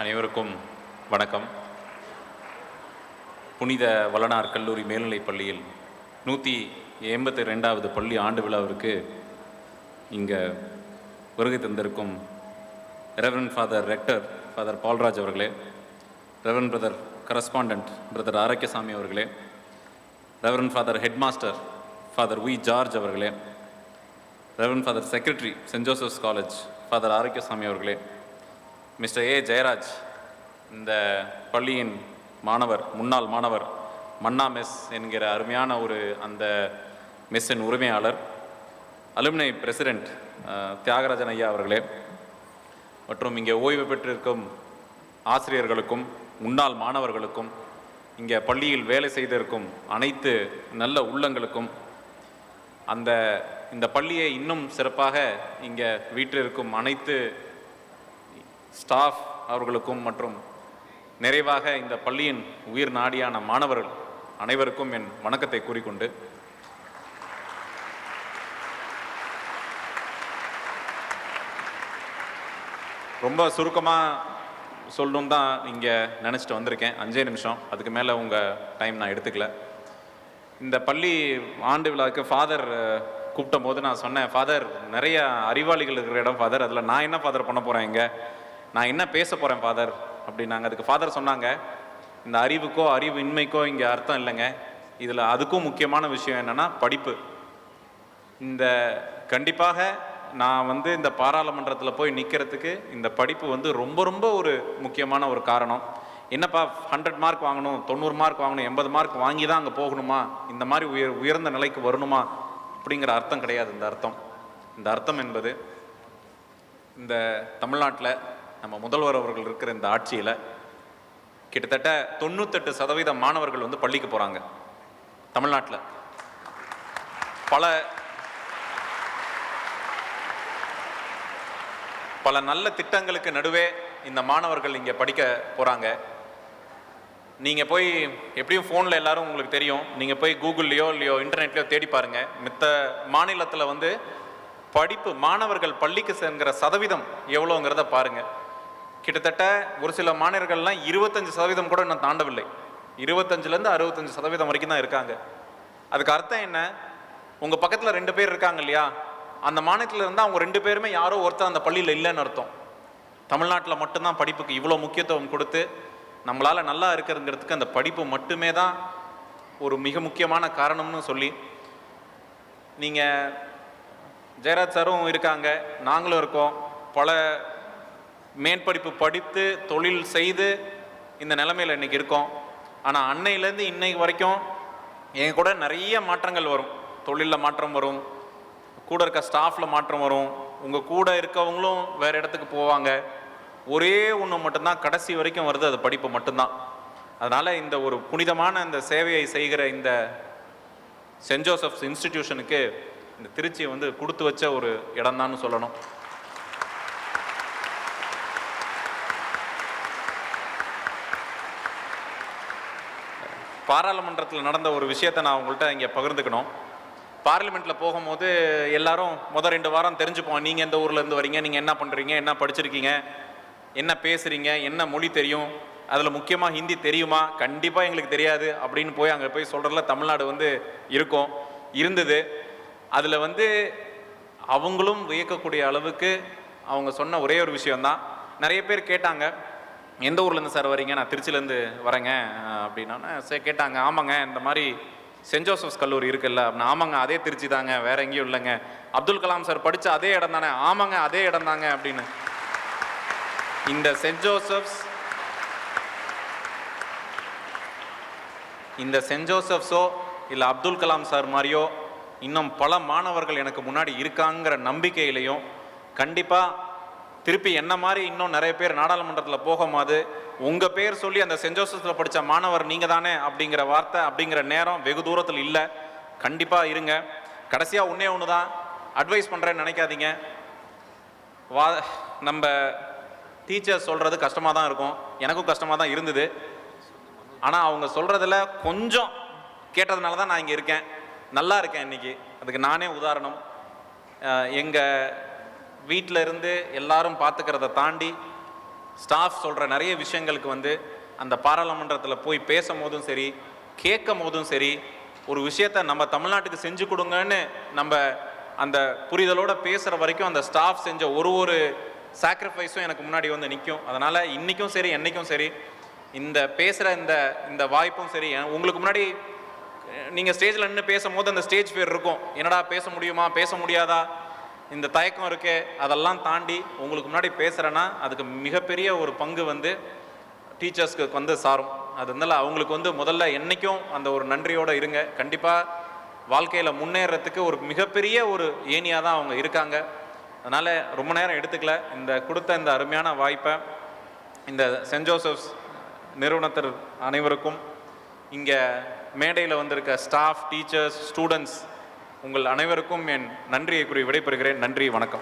அனைவருக்கும் வணக்கம். புனித வளனார் கல்லூரி மேல்நிலைப் பள்ளியில் நூற்றி எண்பத்தி ரெண்டாவது பள்ளி ஆண்டு விழாவிற்கு இங்கே வருகை தந்திருக்கும் Reverend Father rector Father Paulraj அவர்களே Reverend Brother correspondent Brother Arockiasamy அவர்களே Reverend Father headmaster Father V George அவர்களே Reverend Father secretary Saint Joseph's College Father Arockiasamy அவர்களே மிஸ்டர் ஏ ஜெயராஜ் இந்த பள்ளியின் மாணவர் முன்னாள் மாணவர் மன்னா மெஸ் என்கிற அருமையான ஒரு அந்த மெஸ்ஸின் உரிமையாளர் அலுமினை பிரசிடெண்ட் தியாகராஜன் ஐயா அவர்களே. மற்றும் இங்கே ஓய்வு பெற்றிருக்கும் ஆசிரியர்களுக்கும் முன்னாள் மாணவர்களுக்கும் இங்கே பள்ளியில் வேலை செய்திருக்கும் அனைத்து நல்ல உள்ளங்களுக்கும் அந்த இந்த பள்ளியை இன்னும் சிறப்பாக இங்கே வீற்றிருக்கும் அனைத்து ஸ்டாஃப் அவர்களுக்கும் மற்றும் நிறைவாக இந்த பள்ளியின் உயிர் நாடியான மாணவர்கள் அனைவருக்கும் என் வணக்கத்தை கூறிக்கொண்டு ரொம்ப சுருக்கமாக சொல்லணும் தான் இங்கே நினச்சிட்டு வந்திருக்கேன். அஞ்சே நிமிஷம். அதுக்கு மேலே உங்கள் டைம் நான் எடுத்துக்கல. இந்த பள்ளி ஆண்டு விழாவுக்கு ஃபாதர் கூப்பிட்ட போது நான் சொன்னேன் ஃபாதர் நிறைய அறிவாளிகள் இருக்கிற இடம் ஃபாதர். அதில் நான் என்ன ஃபாதர் பண்ண போகிறேன் இங்கே? நான் என்ன பேச போகிறேன் ஃபாதர் அப்படின்னாங்க. அதுக்கு ஃபாதர் சொன்னாங்க இந்த அறிவுக்கோ அறிவு இன்மைக்கோ இங்கே அர்த்தம் இல்லைங்க. இதில் அதுக்கும் முக்கியமான விஷயம் என்னென்னா படிப்பு. இந்த கண்டிப்பாக நான் வந்து இந்த பாராளுமன்றத்தில் போய் நிற்கிறதுக்கு இந்த படிப்பு வந்து ரொம்ப ரொம்ப ஒரு முக்கியமான ஒரு காரணம். என்னப்பா ஹண்ட்ரட் மார்க் வாங்கணும் தொண்ணூறு மார்க் வாங்கணும் எண்பது மார்க் வாங்கி தான் அங்கே போகணுமா? இந்த மாதிரி உயர் உயர்ந்த நிலைக்கு வரணுமா? அப்படிங்கிற அர்த்தம் கிடையாது இந்த அர்த்தம். இந்த அர்த்தம் என்பது இந்த தமிழ்நாட்டில் நம்ம முதல்வர் அவர்கள் இருக்கிற இந்த ஆட்சியில் கிட்டத்தட்ட தொண்ணூத்தெட்டு சதவீத மாணவர்கள் வந்து பள்ளிக்கு போகிறாங்க தமிழ்நாட்டில். பல பல நல்ல திட்டங்களுக்கு நடுவே இந்த மாணவர்கள் இங்கே படிக்க போகிறாங்க நீங்கள் போய் எப்படியும் ஃபோனில் எல்லாரும் உங்களுக்கு தெரியும். நீங்கள் போய் கூகுள்லையோ இல்லையோ இன்டர்நெட்லையோ தேடி பாருங்கள் மித்த மாநிலத்தில் வந்து படிப்பு மாணவர்கள் பள்ளிக்கு சேர்ங்கிற சதவீதம் எவ்வளோங்கிறத பாருங்கள் கிட்டத்தட்ட ஒரு சில மாணவர்கள்லாம் இருபத்தஞ்சு சதவீதம் கூட இன்னும் தாண்டவில்லை. இருபத்தஞ்சிலேருந்து அறுபத்தஞ்சு சதவீதம் வரைக்கும் தான் இருக்காங்க. அதுக்கு அர்த்தம் என்ன? உங்கள் பக்கத்தில் ரெண்டு பேர் இருக்காங்க இல்லையா? அந்த மாநிலத்தில் இருந்தால் அவங்க ரெண்டு பேருமே யாரோ ஒருத்தர் அந்த பள்ளியில் இல்லைன்னு அர்த்தம். தமிழ்நாட்டில் மட்டும்தான் படிப்புக்கு இவ்வளோ முக்கியத்துவம் கொடுத்து நம்மளால் நல்லா இருக்கிறதுங்கிறதுக்கு அந்த படிப்பு மட்டுமே தான் ஒரு மிக முக்கியமான காரணம்னு சொல்லி நீங்கள் ஜெயராஜ் சாரும் இருக்காங்க நாங்களும் இருக்கோம். பல மேற்படிப்பு படித்து தொழில் செய்து இந்த நிலமையில் இன்னைக்கு இருக்கோம். ஆனால் அன்னையிலேருந்து இன்னைக்கு வரைக்கும் என் கூட நிறைய மாற்றங்கள் வரும். தொழிலில் மாற்றம் வரும். கூட இருக்க ஸ்டாஃபில் மாற்றம் வரும். உங்கள் கூட இருக்கவங்களும் வேறு இடத்துக்கு போவாங்க. ஒரே ஒன்று மட்டும்தான் கடைசி வரைக்கும் வருது அது படிப்பு மட்டும்தான். அதனால் இந்த ஒரு புனிதமான இந்த சேவையை செய்கிற இந்த சென்ட் ஜோசப்ஸ் இன்ஸ்டிடியூஷனுக்கு இந்த திருச்சியை வந்து கொடுத்து வச்ச ஒரு இடம்தான்னு சொல்லணும். பாராளுமன்றத்தில் நடந்த ஒரு விஷயத்தை நான் உங்கள்கிட்ட இங்கே பகிர்ந்துக்கணும். பார்லிமெண்ட்டில் போகும்போது எல்லாரும் முதல் ரெண்டு வாரம் தெரிஞ்சுப்போம். நீங்கள் எந்த ஊர்ல இருந்து வரீங்க? நீங்கள் என்ன பண்ணுறீங்க என்ன படிச்சிருக்கீங்க? என்ன பேசுகிறீங்க என்ன மொழி தெரியும்? அதில் முக்கியமாக ஹிந்தி தெரியுமா? கண்டிப்பாக எங்களுக்கு தெரியாது அப்படின்னு போய் அங்கே போய் சொல்கிறதுல தமிழ்நாடு வந்து இருக்கும் இருந்தது. அதில் வந்து அவங்களும் வியக்கக்கூடிய அளவுக்கு அவங்க சொன்ன ஒரே ஒரு விஷயம்தான். நிறைய பேர் கேட்டாங்க. எந்த ஊர்லேருந்து சார் வரீங்க? நான் திருச்சிலேருந்து வரேங்க அப்படின்னா சரி கேட்டாங்க. ஆமாங்க இந்த மாதிரி சென்ட் ஜோசப்ஸ் கல்லூரி இருக்குல்ல அப்படின்னா ஆமாங்க அதே திருச்சி தாங்க வேற எங்கேயும் இல்லைங்க. அப்துல் கலாம் சார் படித்த அதே இடம் தானே? ஆமாங்க அதே இடம் தாங்க அப்படின்னு. இந்த சென்ட் ஜோசப்ஸ் இந்த சென்ட் ஜோசப்ஸோ இல்லை அப்துல் கலாம் சார் மாதிரியோ இன்னும் பல மாணவர்கள் எனக்கு முன்னாடி இருக்காங்கிற நம்பிக்கையிலையும் கண்டிப்பாக திருப்பி என்ன மாதிரி இன்னும் நிறைய பேர் நாடாளுமன்றத்தில் போகும்போது உங்கள் பேர் சொல்லி அந்த சென்ட் ஜோசப்ஸில் படித்த மாணவர் நீங்கள் தானே அப்படிங்கிற வார்த்தை அப்படிங்கிற நேரம் வெகு தூரத்தில் இல்லை. கண்டிப்பாக இருங்க. கடைசியாக ஒன்றே ஒன்று தான் அட்வைஸ் பண்ணுறேன்னு நினைக்காதீங்க. வா நம்ம டீச்சர் சொல்கிறது கஷ்டமாக தான் இருக்கும். எனக்கும் கஷ்டமாக தான் இருந்தது. ஆனால் அவங்க சொல்கிறதுல கொஞ்சம் கேட்டதுனால தான் நான் இங்கே இருக்கேன். நல்லா இருக்கேன் இன்றைக்கி அதுக்கு நானே உதாரணம். எங்கள் வீட்டில் இருந்து எல்லாரும் பார்த்துக்கிறத தாண்டி ஸ்டாஃப் சொல்கிற நிறைய விஷயங்களுக்கு வந்து அந்த பாராளுமன்றத்தில் போய் பேசும் போதும் சரி கேட்கும் போதும் சரி ஒரு விஷயத்த நம்ம தமிழ்நாட்டுக்கு செஞ்சு கொடுங்கன்னு நம்ம அந்த புரிதலோடு பேசுகிற வரைக்கும் அந்த ஸ்டாஃப் செஞ்ச ஒரு ஒரு சாக்ரிஃபைஸும் எனக்கு முன்னாடி வந்து நிற்கும் அதனால் இன்றைக்கும் சரி என்னைக்கும் சரி இந்த பேசுகிற இந்த இந்த வாய்ப்பும் சரி உங்களுக்கு முன்னாடி நீங்கள் ஸ்டேஜில் நின்று பேசும்போது அந்த ஸ்டேஜ் பேர் இருக்கும். என்னடா பேச முடியுமா பேச முடியாதா? இந்த தயக்கம் இருக்கே அதெல்லாம் தாண்டி உங்களுக்கு முன்னாடி பேசுகிறேன்னா அதுக்கு மிகப்பெரிய ஒரு பங்கு வந்து டீச்சர்ஸ்க்கு வந்து சாரும். அதனால அவங்களுக்கு வந்து முதல்ல என்றைக்கும் அந்த ஒரு நன்றியோடு இருங்க. கண்டிப்பாக வாழ்க்கையில் முன்னேறத்துக்கு ஒரு மிகப்பெரிய ஒரு ஏணியாக தான் அவங்க இருக்காங்க. அதனால் ரொம்ப நேரம் எடுத்துக்கல. இந்த கொடுத்த இந்த அருமையான வாய்ப்பை இந்த சென்ட் ஜோசப்ஸ் நிறுவனத்தர் அனைவருக்கும் இங்கே மேடையில் வந்திருக்க ஸ்டாஃப் டீச்சர்ஸ் ஸ்டூடெண்ட்ஸ் உங்கள் அனைவருக்கும் என் நன்றியை கூறி விடைபெறுகிறேன். நன்றி வணக்கம்.